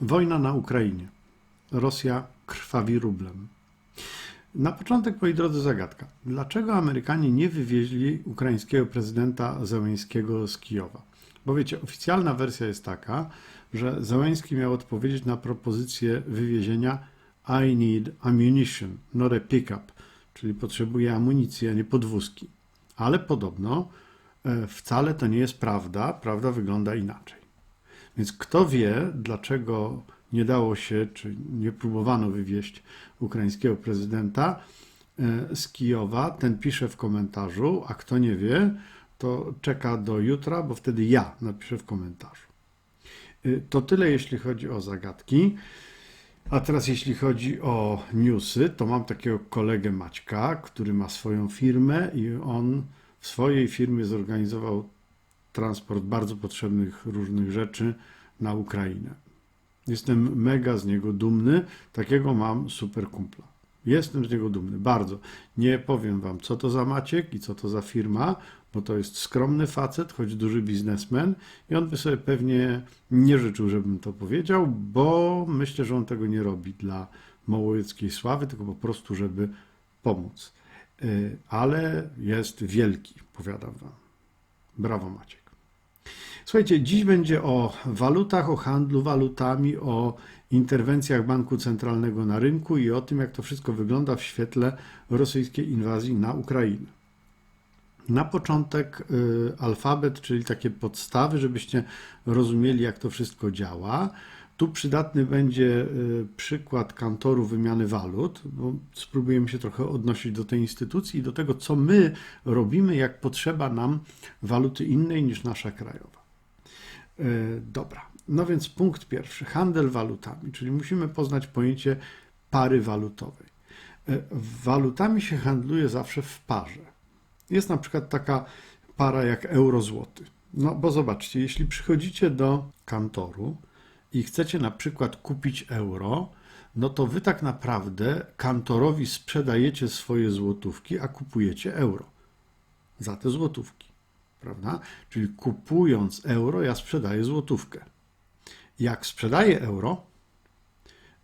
Wojna na Ukrainie. Rosja krwawi rublem. Na początek, moi drodzy, zagadka. Dlaczego Amerykanie nie wywieźli ukraińskiego prezydenta Zełęńskiego z Kijowa? Bo wiecie, oficjalna wersja jest taka, że Zełęński miał odpowiedzieć na propozycję wywiezienia I need ammunition, not a pickup, czyli potrzebuje amunicji, a nie podwózki. Ale podobno e, wcale to nie jest prawda, prawda wygląda inaczej. Więc kto wie, dlaczego nie dało się, czy nie próbowano wywieźć ukraińskiego prezydenta e, z Kijowa, ten pisze w komentarzu, a kto nie wie, to czeka do jutra, bo wtedy ja napiszę w komentarzu. E, To tyle, jeśli chodzi o zagadki. A teraz, jeśli chodzi o newsy, to mam takiego kolegę Maćka, który ma swoją firmę i on w swojej firmie zorganizował transport bardzo potrzebnych różnych rzeczy na Ukrainę. Jestem mega z niego dumny. Takiego mam super kumpla. Jestem z niego dumny, bardzo. Nie powiem wam, co to za Maciek i co to za firma, bo to jest skromny facet, choć duży biznesmen i on by sobie pewnie nie życzył, żebym to powiedział, bo myślę, że on tego nie robi dla małowieckiej sławy, tylko po prostu, żeby pomóc. Y, Ale jest wielki, powiadam wam. Brawo Maciek. Słuchajcie, dziś będzie o walutach, o handlu walutami, o interwencjach banku centralnego na rynku i o tym, jak to wszystko wygląda w świetle rosyjskiej inwazji na Ukrainę. Na początek y, alfabet, czyli takie podstawy, żebyście rozumieli, jak to wszystko działa. Tu przydatny będzie y, przykład kantoru wymiany walut, bo spróbujemy się trochę odnosić do tej instytucji i do tego, co my robimy, jak potrzeba nam waluty innej niż nasza krajowa. E, Dobra, no więc punkt pierwszy. Handel walutami, czyli musimy poznać pojęcie pary walutowej. E, Walutami się handluje zawsze w parze. Jest na przykład taka para jak euro-złoty. No bo zobaczcie, jeśli przychodzicie do kantoru i chcecie na przykład kupić euro, no to wy tak naprawdę kantorowi sprzedajecie swoje złotówki, a kupujecie euro za te złotówki prawda? Czyli kupując euro, ja sprzedaję złotówkę. Jak sprzedaję euro,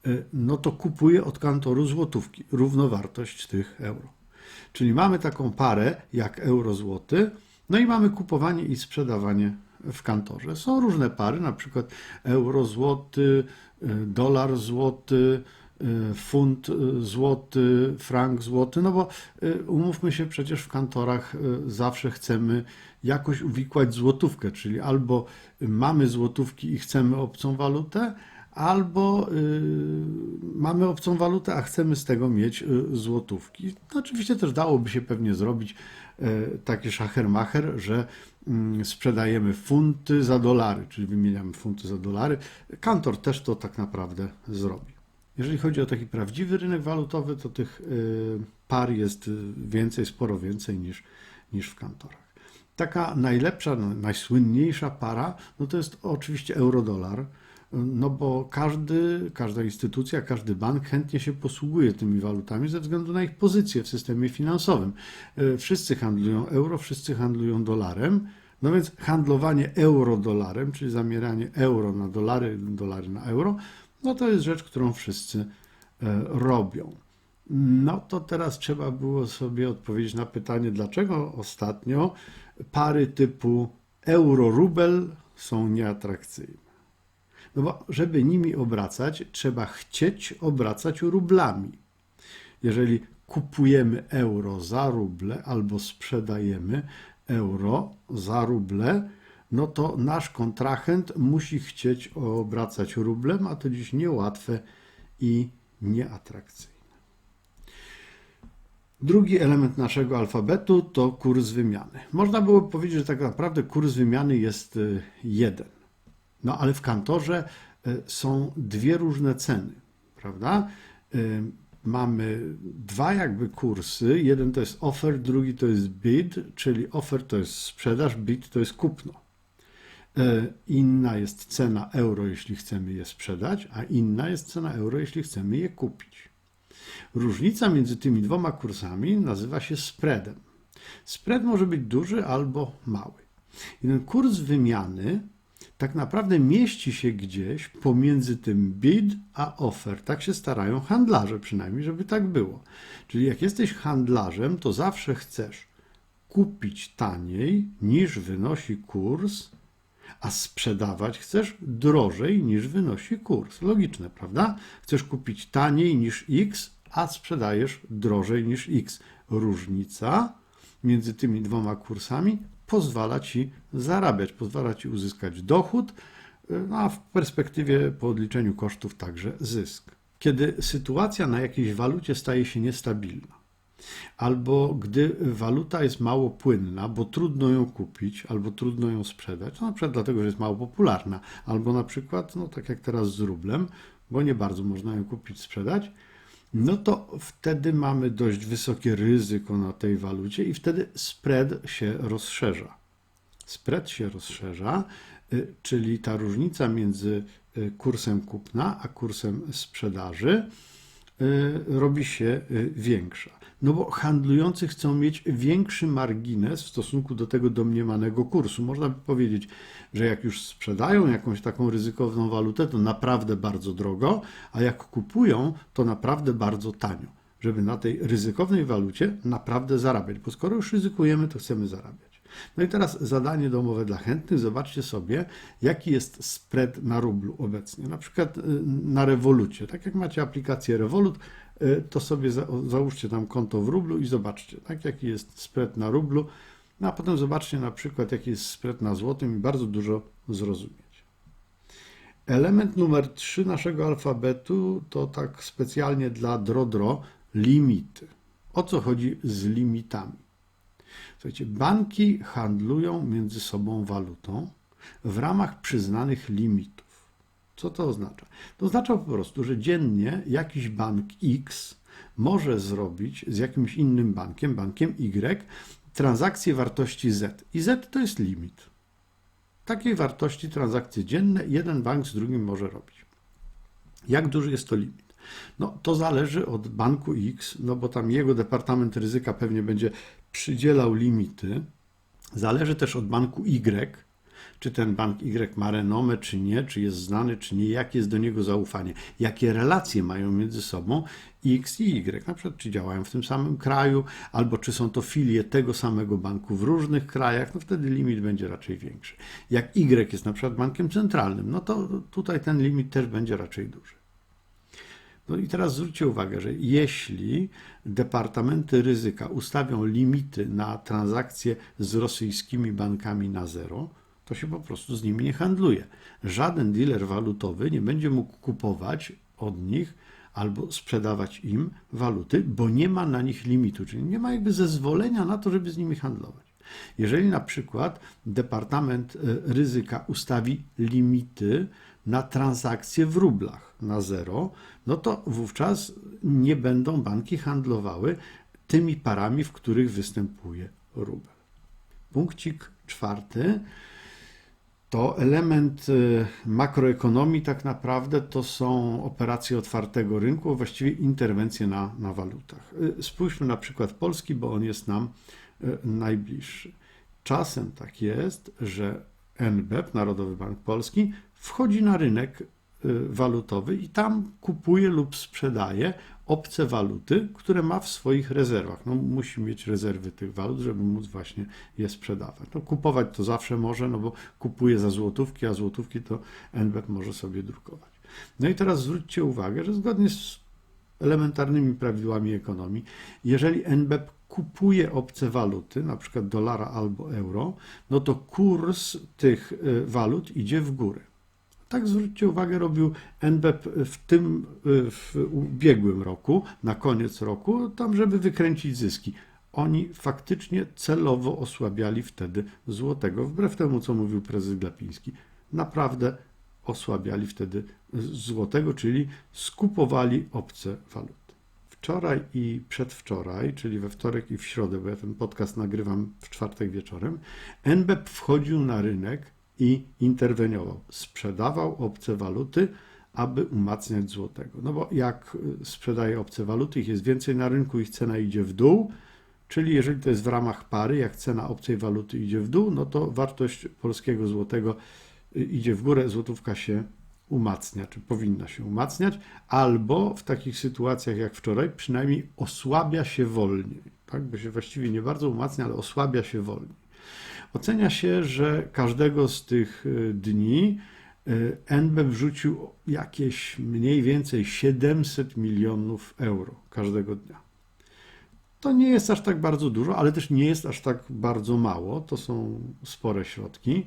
y, no to kupuję od kantoru złotówki, równowartość tych euro. Czyli mamy taką parę jak euro-złoty, no i mamy kupowanie i sprzedawanie w kantorze. Są różne pary, na przykład euro-złoty, dolar-złoty, funt y, złoty, frank złoty, no bo y, umówmy się, przecież w kantorach y, zawsze chcemy jakoś uwikłać złotówkę, czyli albo mamy złotówki i chcemy obcą walutę, albo y, mamy obcą walutę, a chcemy z tego mieć y, złotówki. No, oczywiście też dałoby się pewnie zrobić y, taki szachermacher, że mm, sprzedajemy funty za dolary, czyli wymieniamy funty za dolary. Kantor też to tak naprawdę zrobi. Jeżeli chodzi o taki prawdziwy rynek walutowy, to tych y, par jest y, więcej, sporo więcej niż, niż w kantorach. Taka najlepsza, no, najsłynniejsza para, no to jest oczywiście euro-dolar, no bo każdy, każda instytucja, każdy bank chętnie się posługuje tymi walutami ze względu na ich pozycję w systemie finansowym. Y, Wszyscy handlują euro, wszyscy handlują dolarem, no więc handlowanie euro-dolarem, czyli zamieranie euro na dolary, dolary na euro, no to jest rzecz, którą wszyscy e, robią. No to teraz trzeba było sobie odpowiedzieć na pytanie, dlaczego ostatnio pary typu euro-rubel są nieatrakcyjne. No bo żeby nimi obracać, trzeba chcieć obracać rublami. Jeżeli kupujemy euro za ruble albo sprzedajemy euro za ruble, no to nasz kontrahent musi chcieć obracać rublem, a to dziś niełatwe i nieatrakcyjne. Drugi element naszego alfabetu to kurs wymiany. Można było powiedzieć, że tak naprawdę kurs wymiany jest y, jeden. No ale w kantorze y, są dwie różne ceny, prawda? Y, Mamy dwa jakby kursy. Jeden to jest offer, drugi to jest bid, czyli offer to jest sprzedaż, bid to jest kupno. E, Inna jest cena euro, jeśli chcemy je sprzedać, a inna jest cena euro, jeśli chcemy je kupić. Różnica między tymi dwoma kursami nazywa się spreadem. Spread może być duży albo mały. I ten kurs wymiany tak naprawdę mieści się gdzieś pomiędzy tym bid a offer. Tak się starają handlarze przynajmniej, żeby tak było. Czyli jak jesteś handlarzem, to zawsze chcesz kupić taniej niż wynosi kurs, a sprzedawać chcesz drożej niż wynosi kurs. Logiczne, prawda? Chcesz kupić taniej niż X, a sprzedajesz drożej niż X. Różnica między tymi dwoma kursami pozwala ci zarabiać, pozwala ci uzyskać dochód, no a w perspektywie po odliczeniu kosztów także zysk. Kiedy sytuacja na jakiejś walucie staje się niestabilna, albo gdy waluta jest mało płynna, bo trudno ją kupić, albo trudno ją sprzedać, no na przykład dlatego, że jest mało popularna, albo na przykład, no tak jak teraz z rublem, bo nie bardzo można ją kupić, sprzedać, no to wtedy mamy dość wysokie ryzyko na tej walucie i wtedy spread się rozszerza. Spread się rozszerza, y, czyli ta różnica między y, kursem kupna a kursem sprzedaży robi się większa. No bo handlujący chcą mieć większy margines w stosunku do tego domniemanego kursu. Można by powiedzieć, że jak już sprzedają jakąś taką ryzykowną walutę, to naprawdę bardzo drogo, a jak kupują, to naprawdę bardzo tanio, żeby na tej ryzykownej walucie naprawdę zarabiać, bo skoro już ryzykujemy, to chcemy zarabiać. No i teraz zadanie domowe dla chętnych. Zobaczcie sobie, jaki jest spread na rublu obecnie. Na przykład y, na rewolucie. Tak jak macie aplikację Revolut, y, to sobie załóżcie tam konto w rublu i zobaczcie, tak jaki jest spread na rublu. No a potem zobaczcie na przykład, jaki jest spread na złotym i bardzo dużo zrozumieć. Element numer 3 naszego alfabetu to tak specjalnie dla Drodro limity. O co chodzi z limitami? Słuchajcie, banki handlują między sobą walutą w ramach przyznanych limitów. Co to oznacza? To oznacza po prostu, że dziennie jakiś bank X może zrobić z jakimś innym bankiem, bankiem Y, transakcje wartości Z. I Z to jest limit. Takiej wartości transakcje dzienne jeden bank z drugim może robić. Jak duży jest to limit? No, to zależy od banku X, no bo tam jego departament ryzyka pewnie będzie przydzielał limity. Zależy też od banku Y, czy ten bank Y ma renomę, czy nie, czy jest znany, czy nie, jakie jest do niego zaufanie, jakie relacje mają między sobą X i Y, na przykład czy działają w tym samym kraju, albo czy są to filie tego samego banku w różnych krajach, no wtedy limit będzie raczej większy. Jak Y jest na przykład bankiem centralnym, no to tutaj ten limit też będzie raczej duży. No i teraz zwróćcie uwagę, że jeśli departamenty ryzyka ustawią limity na transakcje z rosyjskimi bankami na zero, to się po prostu z nimi nie handluje. Żaden dealer walutowy nie będzie mógł kupować od nich albo sprzedawać im waluty, bo nie ma na nich limitu, czyli nie ma jakby zezwolenia na to, żeby z nimi handlować. Jeżeli na przykład Departament e, Ryzyka ustawi limity na transakcje w rublach na zero, no to wówczas nie będą banki handlowały tymi parami, w których występuje rubel. Punkcik czwarty to element y, makroekonomii tak naprawdę to są operacje otwartego rynku, właściwie interwencje na, na walutach. Y, spójrzmy na przykład Polski, bo on jest nam najbliższy. Czasem tak jest, że NBP, Narodowy Bank Polski, wchodzi na rynek walutowy i tam kupuje lub sprzedaje obce waluty, które ma w swoich rezerwach. No, musi mieć rezerwy tych walut, żeby móc właśnie je sprzedawać. No, kupować to zawsze może, no bo kupuje za złotówki, a złotówki to NBP może sobie drukować. No i teraz zwróćcie uwagę, że zgodnie z elementarnymi prawidłami ekonomii, jeżeli NBP kupuje obce waluty, na przykład dolara albo euro, no to kurs tych y, walut idzie w górę. Tak zwróćcie uwagę, robił NBP w tym w ubiegłym roku, na koniec roku, tam, żeby wykręcić zyski. Oni faktycznie celowo osłabiali wtedy złotego, wbrew temu, co mówił prezes Glapiński. Naprawdę osłabiali wtedy złotego, czyli skupowali obce waluty. Wczoraj i przedwczoraj, czyli we wtorek i w środę, bo ja ten podcast nagrywam w czwartek wieczorem, NBP wchodził na rynek i interweniował. Sprzedawał obce waluty, aby umacniać złotego. No bo jak y, sprzedaje obce waluty, ich jest więcej na rynku, ich cena idzie w dół, czyli jeżeli to jest w ramach pary, jak cena obcej waluty idzie w dół, no to wartość polskiego złotego y, idzie w górę, złotówka się umacnia, czy powinna się umacniać, albo w takich sytuacjach jak wczoraj, przynajmniej osłabia się wolniej. Tak? Bo się właściwie nie bardzo umacnia, ale osłabia się wolniej. Ocenia się, że każdego z tych y, dni y, NB wrzucił jakieś mniej więcej 700 milionów euro każdego dnia. To nie jest aż tak bardzo dużo, ale też nie jest aż tak bardzo mało. To są spore środki.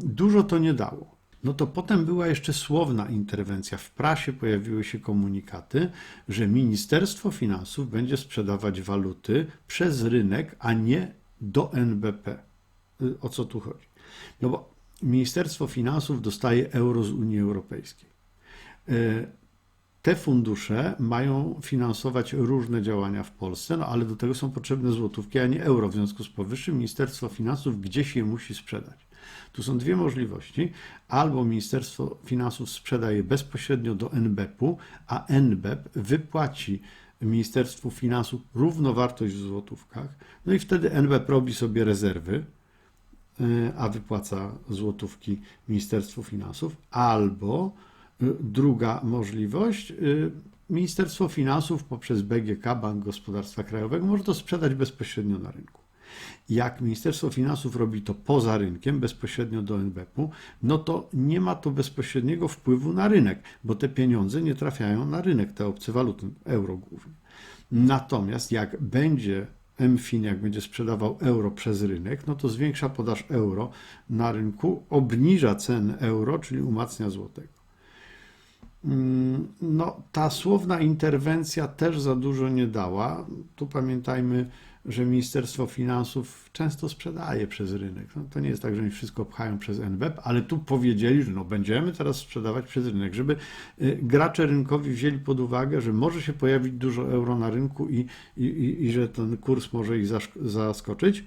Dużo to nie dało. No to potem była jeszcze słowna interwencja. W prasie pojawiły się komunikaty, że Ministerstwo Finansów będzie sprzedawać waluty przez rynek, a nie do NBP. Y, o co tu chodzi? No bo Ministerstwo Finansów dostaje euro z Unii Europejskiej. Y, te fundusze mają finansować różne działania w Polsce, no ale do tego są potrzebne złotówki, a nie euro. W związku z powyższym Ministerstwo Finansów gdzieś je musi sprzedać. Tu są dwie możliwości. Albo Ministerstwo Finansów sprzedaje bezpośrednio do NBP-u, a NBP wypłaci Ministerstwu Finansów równowartość w złotówkach, no i wtedy NBP robi sobie rezerwy, y, a wypłaca złotówki Ministerstwu Finansów, albo y, druga możliwość, y, Ministerstwo Finansów poprzez BGK, Bank Gospodarstwa Krajowego, może to sprzedać bezpośrednio na rynku. Jak Ministerstwo Finansów robi to poza rynkiem, bezpośrednio do NBP-u, no to nie ma to bezpośredniego wpływu na rynek, bo te pieniądze nie trafiają na rynek, te obce waluty, euro głównie. Natomiast jak będzie MFIN, jak będzie sprzedawał euro przez rynek, no to zwiększa podaż euro na rynku, obniża cen euro, czyli umacnia złotego. Mm, no, ta słowna interwencja też za dużo nie dała. Tu pamiętajmy, że Ministerstwo Finansów często sprzedaje przez rynek. No, to nie jest tak, że oni wszystko pchają przez NBP, ale tu powiedzieli, że no, będziemy teraz sprzedawać przez rynek, żeby y, gracze rynkowi wzięli pod uwagę, że może się pojawić dużo euro na rynku i, i, i, i że ten kurs może ich zaskoczyć.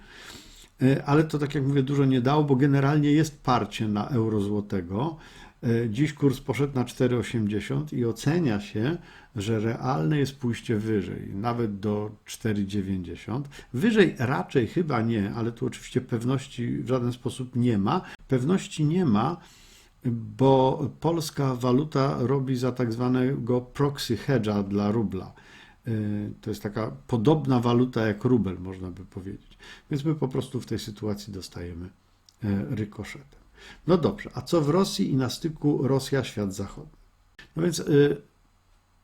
Y, ale to, tak jak mówię, dużo nie dało, bo generalnie jest parcie na euro złotego. Y, dziś kurs poszedł na 4,80 i ocenia się, że realne jest pójście wyżej, nawet do 4,90. Wyżej raczej chyba nie, ale tu oczywiście pewności w żaden sposób nie ma. Pewności nie ma, bo polska waluta robi za tak zwanego proxy hedge'a dla rubla. Y, to jest taka podobna waluta jak rubel, można by powiedzieć. Więc my po prostu w tej sytuacji dostajemy y, rykoszetem. No dobrze, a co w Rosji i na styku Rosja-świat zachodni? No więc y,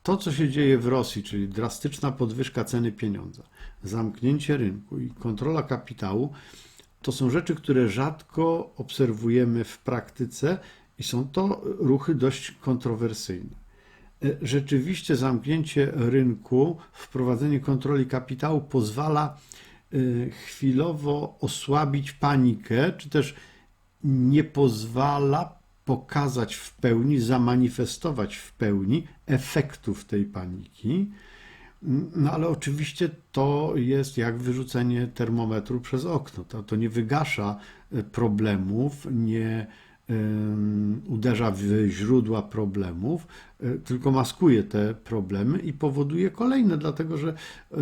to, co się dzieje w Rosji, czyli drastyczna podwyżka ceny pieniądza, zamknięcie rynku i kontrola kapitału, to są rzeczy, które rzadko obserwujemy w praktyce i są to ruchy dość kontrowersyjne. E, rzeczywiście zamknięcie rynku, wprowadzenie kontroli kapitału pozwala e, chwilowo osłabić panikę, czy też nie pozwala pokazać w pełni, zamanifestować w pełni efektów tej paniki. No ale oczywiście to jest jak wyrzucenie termometru przez okno. To, to nie wygasza e, problemów, nie uderza w źródła problemów, e, tylko maskuje te problemy i powoduje kolejne, dlatego że e,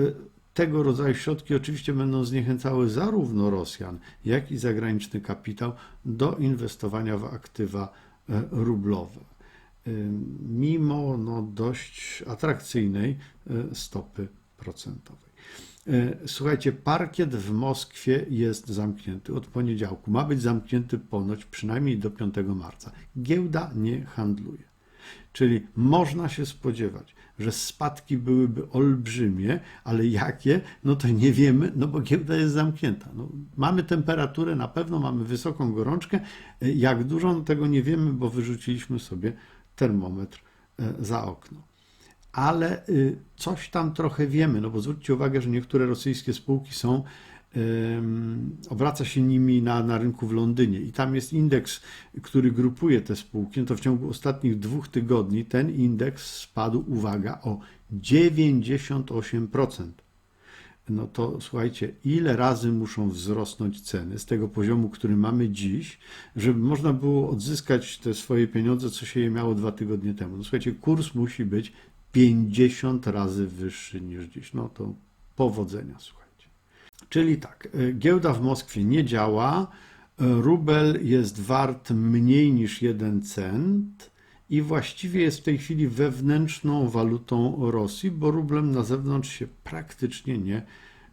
tego rodzaju środki oczywiście będą zniechęcały zarówno Rosjan, jak i zagraniczny kapitał do inwestowania w aktywa e, rublowe. E, mimo no, dość atrakcyjnej e, stopy procentowej. Słuchajcie, parkiet w Moskwie jest zamknięty od poniedziałku. Ma być zamknięty ponoć przynajmniej do 5 marca. Giełda nie handluje. Czyli można się spodziewać, że spadki byłyby olbrzymie, ale jakie, no to nie wiemy, no bo giełda jest zamknięta. No, mamy temperaturę, na pewno mamy wysoką gorączkę. Jak dużą, no tego nie wiemy, bo wyrzuciliśmy sobie termometr e, za okno. Ale y, coś tam trochę wiemy, no bo zwróćcie uwagę, że niektóre rosyjskie spółki są obraca się nimi na, na rynku w Londynie i tam jest indeks, który grupuje te spółki, no to w ciągu ostatnich dwóch tygodni ten indeks spadł, uwaga, o 98%. No to słuchajcie, ile razy muszą wzrosnąć ceny z tego poziomu, który mamy dziś, żeby można było odzyskać te swoje pieniądze, co się je miało dwa tygodnie temu. No słuchajcie, kurs musi być 50 razy wyższy niż dziś. No to powodzenia, słuchajcie. Czyli tak, y, giełda w Moskwie nie działa, Rubel jest wart mniej niż 1 cent i właściwie jest w tej chwili wewnętrzną walutą Rosji, bo rublem na zewnątrz się praktycznie nie,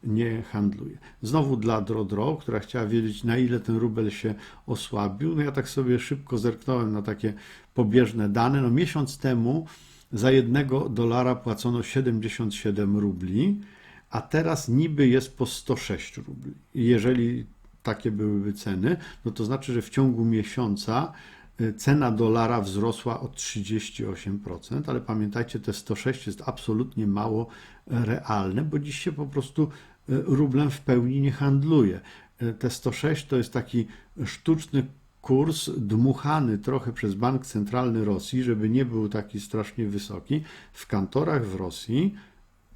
nie handluje. Znowu dla Drodro, która chciała wiedzieć, na ile ten rubel się osłabił. No ja tak sobie szybko zerknąłem na takie pobieżne dane. No miesiąc temu za jednego dolara płacono 77 rubli, a teraz niby jest po 106 rubli. Jeżeli takie byłyby ceny, no to znaczy, że w ciągu miesiąca y, cena dolara wzrosła o 38%, ale pamiętajcie, te 106 jest absolutnie mało realne, bo dziś się po prostu y, rublem w pełni nie handluje. Y, Te 106 to jest taki sztuczny kurs dmuchany trochę przez Bank Centralny Rosji, żeby nie był taki strasznie wysoki. W kantorach w Rosji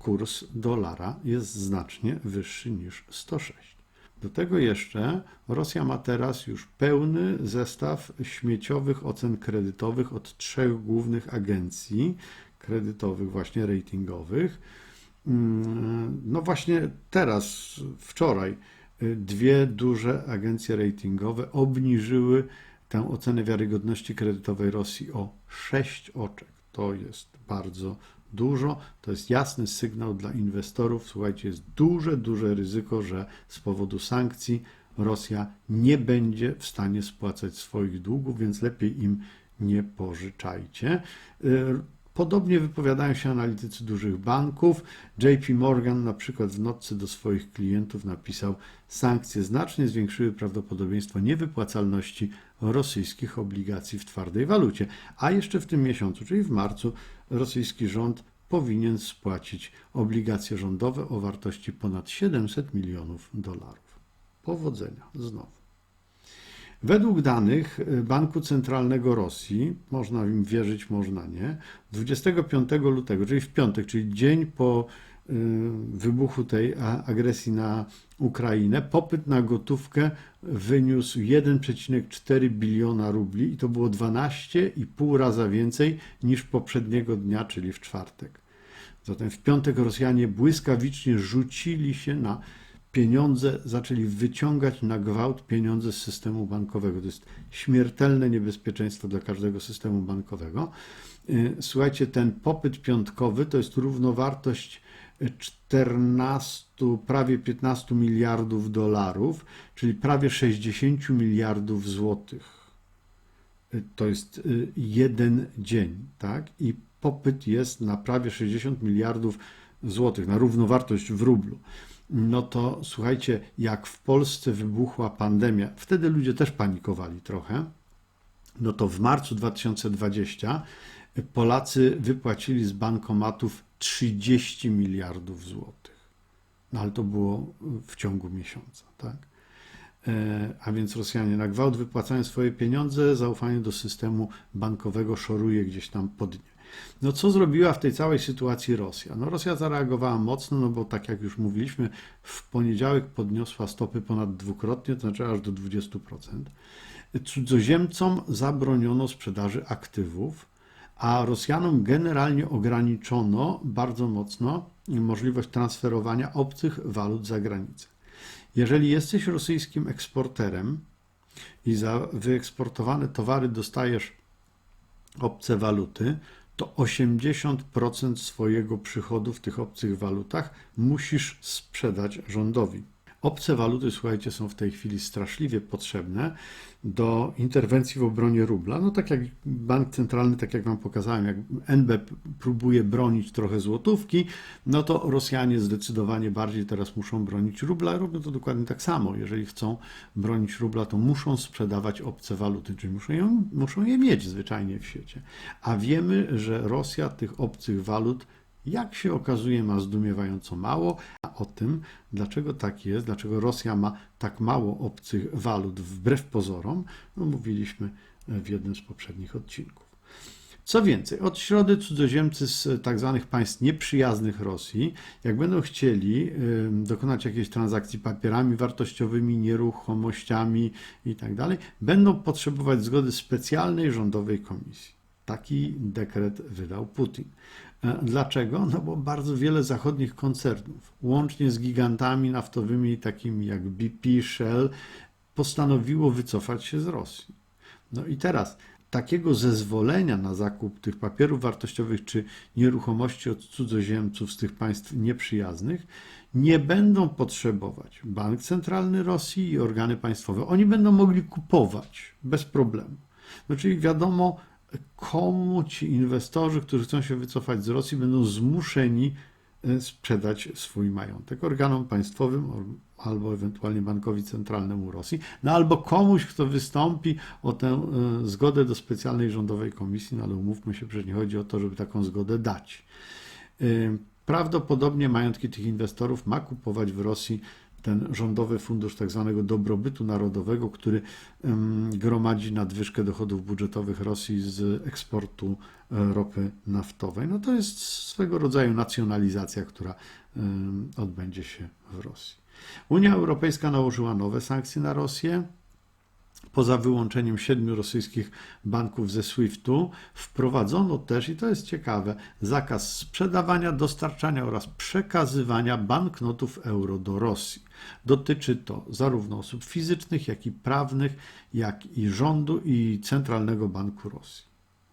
kurs dolara jest znacznie wyższy niż 106. Do tego jeszcze Rosja ma teraz już pełny zestaw śmieciowych ocen kredytowych od trzech głównych agencji kredytowych, właśnie ratingowych. Mm, No właśnie teraz, wczoraj, dwie duże agencje ratingowe obniżyły tę ocenę wiarygodności kredytowej Rosji o 6 oczek. To jest bardzo dużo. To jest jasny sygnał dla inwestorów. Słuchajcie, jest duże, duże ryzyko, że z powodu sankcji Rosja nie będzie w stanie spłacać swoich długów, więc lepiej im nie pożyczajcie. Y, Podobnie wypowiadają się analitycy dużych banków. JP Morgan na przykład w notce do swoich klientów napisał: Sankcje znacznie zwiększyły prawdopodobieństwo niewypłacalności rosyjskich obligacji w twardej walucie. A jeszcze w tym miesiącu, czyli w marcu, rosyjski rząd powinien spłacić obligacje rządowe o wartości ponad 700 milionów dolarów. Powodzenia znowu. Według danych y, Banku Centralnego Rosji, można im wierzyć, można nie, 25 lutego, czyli w piątek, czyli dzień po wybuchu tej agresji na Ukrainę, popyt na gotówkę wyniósł 1,4 biliona rubli i to było 12,5 raza więcej niż poprzedniego dnia, czyli w czwartek. Zatem w piątek Rosjanie błyskawicznie rzucili się na pieniądze, zaczęli wyciągać na gwałt pieniądze z systemu bankowego. To jest śmiertelne niebezpieczeństwo dla każdego systemu bankowego. Y, Słuchajcie, ten popyt piątkowy to jest równowartość 14, prawie 15 miliardów dolarów, czyli prawie 60 miliardów złotych. Y, To jest y, jeden dzień, tak? I popyt jest na prawie 60 miliardów złotych, na równowartość w rublu. No to słuchajcie, jak w Polsce wybuchła pandemia, wtedy ludzie też panikowali trochę. No to w marcu 2020 Polacy wypłacili z bankomatów 30 miliardów złotych. No ale to było w ciągu miesiąca, tak? E, A więc Rosjanie na gwałt wypłacają swoje pieniądze, zaufanie do systemu bankowego szoruje gdzieś tam pod dnie. No co zrobiła w tej całej sytuacji Rosja? No Rosja zareagowała mocno, no bo tak jak już mówiliśmy, w poniedziałek podniosła stopy ponad dwukrotnie, to znaczy aż do 20%. Cudzoziemcom zabroniono sprzedaży aktywów, a Rosjanom generalnie ograniczono bardzo mocno możliwość transferowania obcych walut za granicę. Jeżeli jesteś rosyjskim eksporterem i za wyeksportowane towary dostajesz obce waluty, to 80% swojego przychodu w tych obcych walutach musisz sprzedać rządowi. Obce waluty, słuchajcie, są w tej chwili straszliwie potrzebne do interwencji w obronie rubla. No tak jak bank centralny, tak jak wam pokazałem, jak NB próbuje bronić trochę złotówki, no to Rosjanie zdecydowanie bardziej teraz muszą bronić rubla. Robią to dokładnie tak samo. Jeżeli chcą bronić rubla, to muszą sprzedawać obce waluty, czyli muszą, muszą je mieć zwyczajnie w świecie. A wiemy, że Rosja tych obcych walut jak się okazuje, ma zdumiewająco mało. A o tym, dlaczego tak jest, dlaczego Rosja ma tak mało obcych walut wbrew pozorom, no mówiliśmy w jednym z poprzednich odcinków. Co więcej, od środy cudzoziemcy z tak zwanych państw nieprzyjaznych Rosji, jak będą chcieli dokonać jakiejś transakcji papierami wartościowymi, nieruchomościami itd., będą potrzebować zgody specjalnej rządowej komisji. Taki dekret wydał Putin. E, Dlaczego? No bo bardzo wiele zachodnich koncernów, łącznie z gigantami naftowymi takimi jak BP, Shell, postanowiło wycofać się z Rosji. No i teraz takiego zezwolenia na zakup tych papierów wartościowych czy nieruchomości od cudzoziemców z tych państw nieprzyjaznych nie będą potrzebować Bank Centralny Rosji i organy państwowe. Oni będą mogli kupować bez problemu. No czyli wiadomo, komu ci inwestorzy, którzy chcą się wycofać z Rosji, będą zmuszeni e, sprzedać swój majątek organom państwowym albo ewentualnie bankowi centralnemu Rosji, no albo komuś, kto wystąpi o tę e, zgodę do specjalnej rządowej komisji, no ale umówmy się, że nie chodzi o to, żeby taką zgodę dać. E, prawdopodobnie majątki tych inwestorów ma kupować w Rosji ten rządowy fundusz tak zwanego dobrobytu narodowego, który gromadzi nadwyżkę dochodów budżetowych Rosji z eksportu e, ropy naftowej. No to jest swego rodzaju nacjonalizacja, która odbędzie się w Rosji. Unia Europejska nałożyła nowe sankcje na Rosję. Poza wyłączeniem siedmiu rosyjskich banków ze SWIFT-u, wprowadzono też, i to jest ciekawe, zakaz sprzedawania, dostarczania oraz przekazywania banknotów euro do Rosji. Dotyczy to zarówno osób fizycznych, jak i prawnych, jak i rządu i Centralnego Banku Rosji.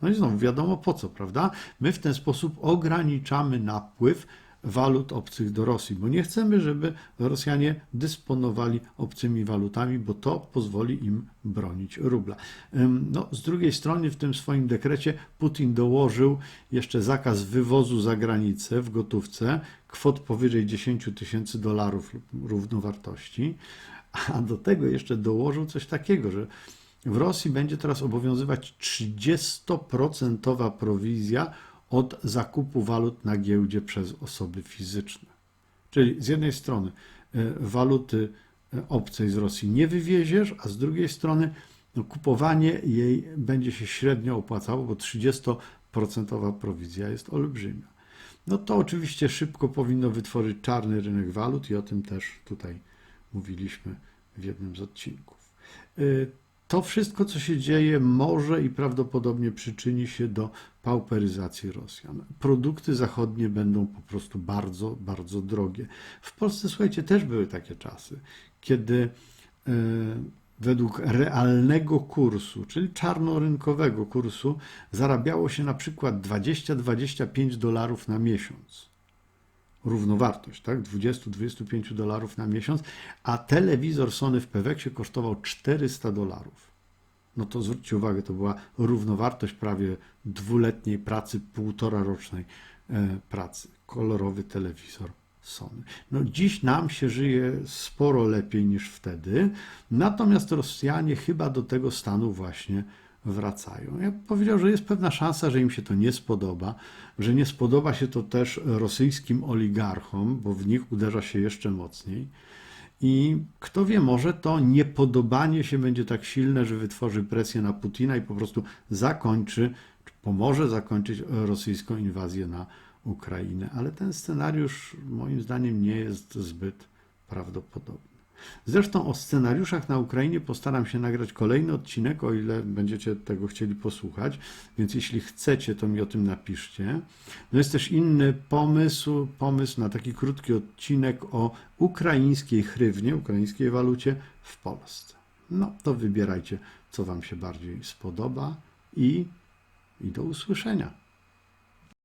No i znowu wiadomo po co, prawda? My w ten sposób ograniczamy napływ walut obcych do Rosji, bo nie chcemy, żeby Rosjanie dysponowali obcymi walutami, bo to pozwoli im bronić rubla. No, z drugiej strony w tym swoim dekrecie Putin dołożył jeszcze zakaz wywozu za granicę w gotówce kwot powyżej 10 tysięcy dolarów równowartości, a do tego jeszcze dołożył coś takiego, że w Rosji będzie teraz obowiązywać 30% prowizja od zakupu walut na giełdzie przez osoby fizyczne. Czyli z jednej strony e, waluty e, obcej z Rosji nie wywieziesz, a z drugiej strony no, kupowanie jej będzie się średnio opłacało, bo 30% prowizja jest olbrzymia. No to oczywiście szybko powinno wytworzyć czarny rynek walut i o tym też tutaj mówiliśmy w jednym z odcinków. To wszystko, co się dzieje, może i prawdopodobnie przyczyni się do pauperyzacji Rosjan. Produkty zachodnie będą po prostu bardzo, bardzo drogie. W Polsce, słuchajcie, też były takie czasy, kiedy e, według realnego kursu, czyli czarnorynkowego kursu, zarabiało się na przykład 20-25 dolarów na miesiąc. Równowartość, tak? 20-25 dolarów na miesiąc, a telewizor Sony w Peweksie kosztował 400 dolarów no to zwróćcie uwagę, to była równowartość prawie dwuletniej pracy, półtora rocznej e, pracy. Kolorowy telewizor Sony. No dziś nam się żyje sporo lepiej niż wtedy, natomiast Rosjanie chyba do tego stanu właśnie wracają. Ja powiedział, że jest pewna szansa, że im się to nie spodoba, że nie spodoba się to też rosyjskim oligarchom, bo w nich uderza się jeszcze mocniej. I kto wie, może to niepodobanie się będzie tak silne, że wytworzy presję na Putina i po prostu zakończy, czy pomoże zakończyć rosyjską inwazję na Ukrainę. Ale ten scenariusz moim zdaniem nie jest zbyt prawdopodobny. Zresztą o scenariuszach na Ukrainie postaram się nagrać kolejny odcinek, o ile będziecie tego chcieli posłuchać, więc jeśli chcecie, to mi o tym napiszcie. No jest też inny pomysł, pomysł na taki krótki odcinek o ukraińskiej hrywnie, ukraińskiej walucie w Polsce. No to wybierajcie, co Wam się bardziej spodoba i, i do usłyszenia.